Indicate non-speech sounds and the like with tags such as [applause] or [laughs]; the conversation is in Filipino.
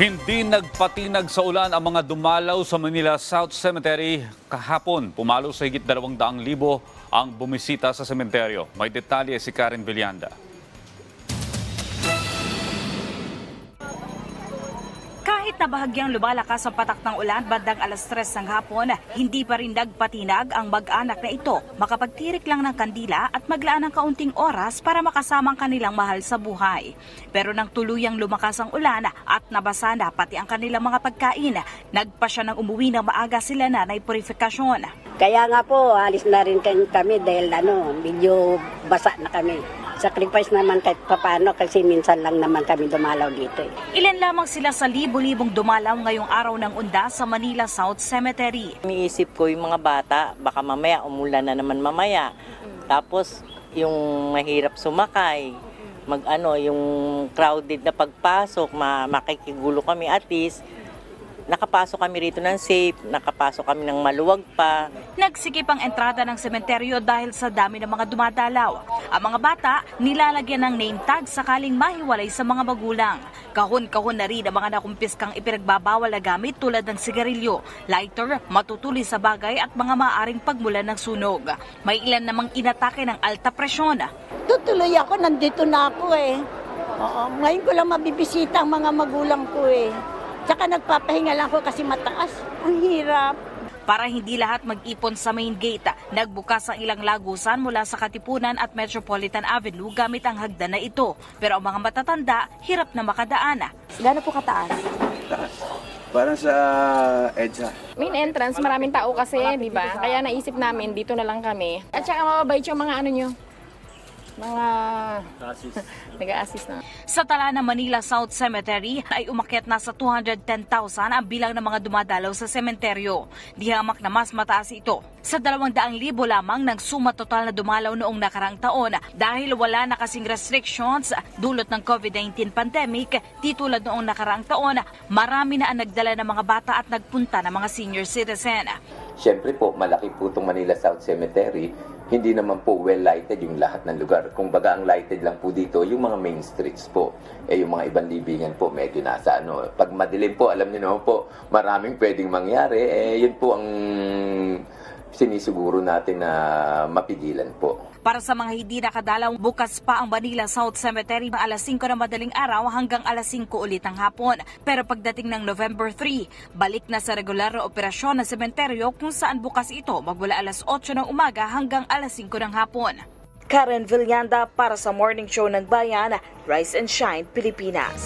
Hindi nagpatinag sa ulan ang mga dumalaw sa Manila South Cemetery kahapon. Pumalo sa higit 200,000 ang bumisita sa sementeryo. May detalye si Karen Villanda. Kahit na bahagyang lumalakas ang patak ng ulan bandang alas 3 ng hapon, hindi pa rin nagpatinag ang mag-anak na ito. Makapagtirik lang ng kandila at maglaan ng kaunting oras para makasama ang kanilang mahal sa buhay. Pero nang tuluyang lumakas ang ulan at nabasa na pati ang kanilang mga pagkain, nagpa siya ng umuwi ng maaga sila nanay purifikasyon. Kaya nga po, alis na rin kami dahil ano, medyo basa na kami. Sacrifice naman kahit papano kasi minsan lang naman kami dumalaw dito. Eh. Ilan lamang sila sa libo-libong dumalaw ngayong araw ng unda sa Manila South Cemetery. Iniisip ko yung mga bata, baka mamaya umulan na naman mamaya. Tapos yung mahirap sumakay, mag ano, yung crowded na pagpasok, ma makikigulo kami at least nakapasok kami rito ng safe, nakapasok kami ng maluwag pa. Nagsikip ang entrada ng sementeryo dahil sa dami ng mga dumadalaw. Ang mga bata nilalagyan ng name tag sakaling mahiwalay sa mga magulang. Kahon-kahon na rin ang mga nakumpiskang ipinagbabawal na gamit tulad ng sigarilyo, lighter, matutuli sa bagay at mga maaring pagmulan ng sunog. May ilan namang inatake ng alta presyon. Tutuloy ako, nandito na ako eh. Oo, ngayon ko lang mabibisita ang mga magulang ko eh. Tsaka nagpapahinga lang ako kasi mataas. Ang hirap. Para hindi lahat mag-ipon sa main gate, nagbukas ang ilang lagusan mula sa Katipunan at Metropolitan Avenue gamit ang hagdan na ito. Pero ang mga matatanda, hirap na makadaan. Gano'n po kataas? Parang sa EDSA. Main entrance, maraming tao kasi, di ba? Kaya naisip namin, dito na lang kami. At saka mababait yung mga ano nyo, mga [laughs] nag-assist na. Sa tala ng Manila South Cemetery ay umakyat na sa 210,000 ang bilang ng mga dumadalaw sa sementeryo. Di hamak na mas mataas ito. Sa 200,000 lamang ng suma total na dumalaw noong nakarang taon dahil wala na kasing restrictions dulot ng COVID-19 pandemic, di tulad noong nakarang taon, marami na ang nagdala ng mga bata at nagpunta ng mga senior citizen. Siyempre po, malaki po itong Manila South Cemetery. Hindi naman po well lighted yung lahat ng lugar. Kung baga ang lighted lang po dito, yung mga main streets po. Eh yung mga ibang libingan po, medyo nasa ano. Pag madilim po, alam niyo naman po, maraming pwedeng mangyari. Eh yun po ang sinisiguro natin na mapigilan po. Para sa mga hindi nakadalaw, bukas pa ang Manila South Cemetery ng alas 5 na madaling araw hanggang alas 5 ulit ng hapon. Pero pagdating ng November 3, balik na sa regular na operasyon ng sementeryo kung saan bukas ito magmula alas 8 ng umaga hanggang alas 5 ng hapon. Karen Villanda para sa Morning Show ng Bayan, Rise and Shine, Pilipinas.